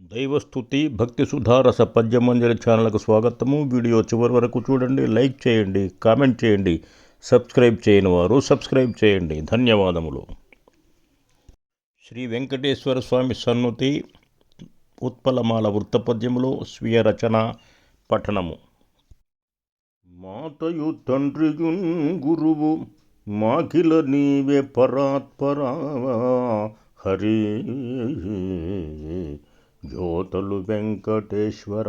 దైవస్థుతి భక్తి సుధారస పద్యమంజరి ఛానల్కు స్వాగతము. వీడియో చివరి వరకు చూడండి లైక్ చేయండి కామెంట్ చేయండి సబ్స్క్రైబ్ చేయని వారు సబ్స్క్రైబ్ చేయండి. ధన్యవాదములు. శ్రీ వెంకటేశ్వర స్వామి సన్నుతి ఉత్పలమాల వృత్తపద్యములో స్వీయ రచన పఠనము. మాతయు తండ్రియున్ గురువు మాకిల నీవే పరాత్పరా హరి జ్యోతలు వెంకటేశ్వర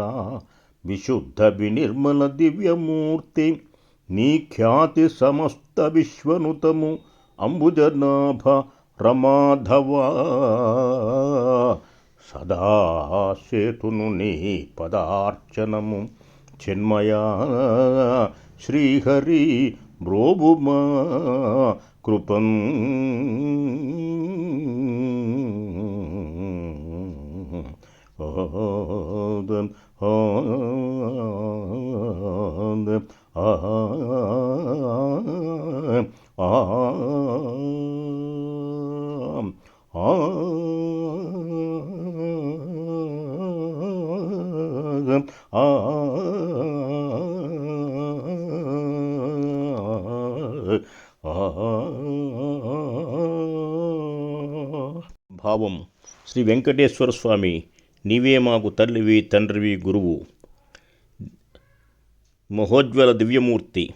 విశుద్ధ వినిర్మల దివ్యమూర్తి నీ ఖ్యాతి సమస్త విశ్వనుతము అంబుజనాభ రమాధవ. సదా సేతును నీ పదార్చనము చిన్మయా శ్రీహరి బ్రోబుమా కృపం. ఆదం ఆదం భావం శ్రీ వెంకటేశ్వర స్వామి నీవే మాకు తల్లివి తండ్రివి గురువు. మహోజ్వల దివ్యమూర్తి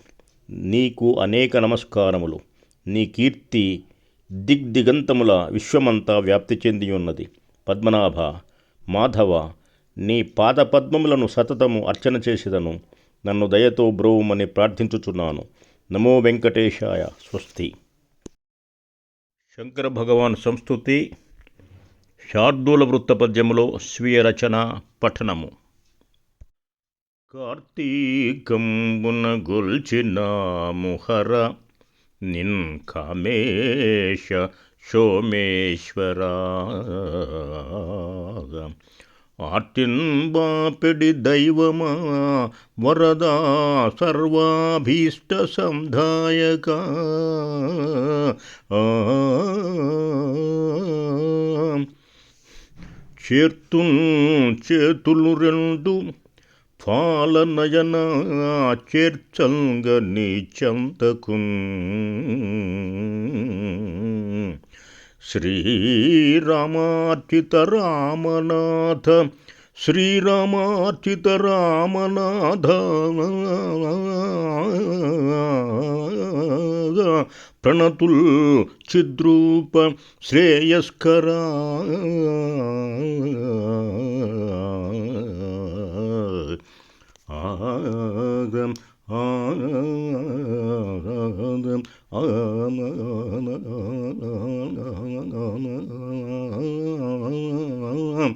నీకు అనేక నమస్కారములు. నీ కీర్తి దిగ్దిగంతముల విశ్వమంతా వ్యాప్తి చెంది ఉన్నది పద్మనాభ మాధవ నీ పాదపద్మములను సతతము అర్చన చేసేదను. నన్ను దయతో బ్రోవుమని ప్రార్థించుచున్నాను. నమో వెంకటేశాయ స్వస్తి. శంకర భగవాన్ సంస్థుతి శార్దూల వృత్తపద్యములో స్వీయ రచన పఠనము. కార్తీకంబున గొల్చినాముహర నిన్ కామేశ సోమేశ్వర ఆర్తిన్ బాపిడి దైవమా వరదా సర్వాభీష్ట సంధాయక చేర్తున్ చేతులు రెండు పాలనయన చేర్చంగ నీ చెంతకున్. శ్రీరామార్చిత రామనాథ శ్రీరామార్చిత రామనాథ ప్రణతుల్ చిద్రూప శ్రేయస్కరా. ఆగం ఆగం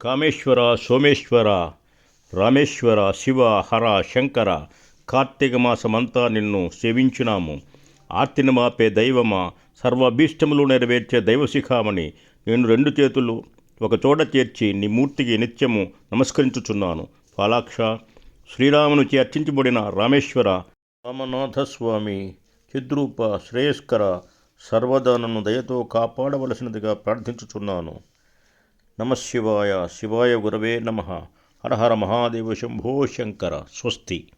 కామేశ్వర సోమేశ్వర రామేశ్వర శివ హర శంకర కార్తీక మాసమంతా నిన్ను సేవించినాము. ఆర్తిని మాపే దైవమా సర్వభీష్టములు నెరవేర్చే దైవశిఖామణి. నేను రెండు చేతులు ఒకచోట చేర్చి నీ మూర్తికి నిత్యము నమస్కరించుచున్నాను. పాలాక్ష. శ్రీరామునికి అర్చించబడిన రామేశ్వర. రామనాథస్వామి చిద్రూప శ్రేయస్కర సర్వదానను దయతో కాపాడవలసినదిగా ప్రార్థించుచున్నాను. నమశివాయ శివాయ. గురవే నమ. హరహర మహాదేవ శంభో శంకర. స్వస్తి.